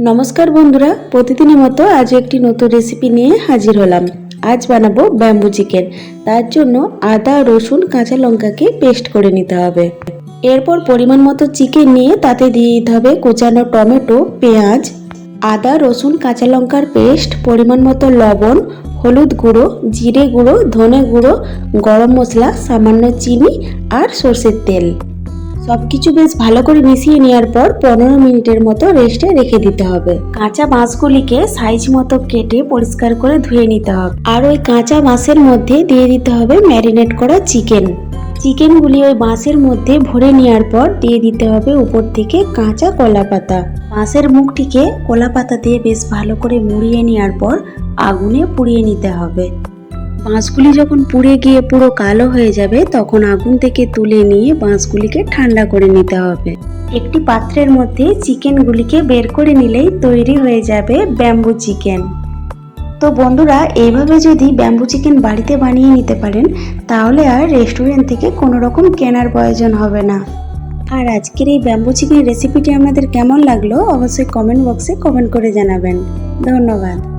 নমস্কার বন্ধুরা, প্রতিদিনের মতো আজ একটি নতুন রেসিপি নিয়ে হাজির হলাম। আজ বানাবো ব্যাম্বু চিকেন তার জন্য আদা, রসুন, কাঁচা লঙ্কাকে পেস্ট করে নিতে হবে। এরপর পরিমাণ মতো চিকেন নিয়ে তাতে দিয়ে দিতে হবে কোচানো টমেটো, পেঁয়াজ, আদা, রসুন, কাঁচা লঙ্কার পেস্ট পরিমাণ মতো লবণ, হলুদ গুঁড়ো, জিরে গুঁড়ো, ধনে গুঁড়ো, গরম মশলা, সামান্য চিনি আর সর্ষের তেল। সব কিছু বেশ ভালো করে মিশিয়ে নেওয়ার পর পনেরো মিনিটের মতো রেস্টে রেখে দিতে হবে। কাঁচা বাঁশগুলিকে সাইজ মতো কেটে পরিষ্কার করে ধুয়ে নিতে হবে। আর ওই কাঁচা বাঁশের মধ্যে দিয়ে দিতে হবে ম্যারিনেট করা চিকেন। চিকেনগুলি ওই বাঁশের মধ্যে ভরে নেওয়ার পর দিয়ে দিতে হবে উপর থেকে কাঁচা কলা পাতা। বাঁশের মুখটিকে কলা পাতা দিয়ে বেশ ভালো করে মুড়িয়ে নেওয়ার পর আগুনে পুড়িয়ে নিতে হবে। বাঁশগুলি যখন পুড়ে গিয়ে পুরো কালো হয়ে যাবে, তখন আগুন থেকে তুলে নিয়ে বাঁশগুলিকে ঠান্ডা করে নিতে হবে। একটি পাত্রের মধ্যে চিকেনগুলিকে বের করে নিলেই তৈরি হয়ে যাবে ব্যাম্বু চিকেন। তো বন্ধুরা, এইভাবে যদি ব্যাম্বু চিকেন বাড়িতে বানিয়ে নিতে পারেন, তাহলে আর রেস্টুরেন্ট থেকে কোনো রকম কেনার প্রয়োজন হবে না। আর আজকের এই ব্যাম্বু চিকেন রেসিপিটি আপনাদের কেমন লাগল, অবশ্যই কমেন্ট বক্সে কমেন্ট করে জানাবেন। ধন্যবাদ।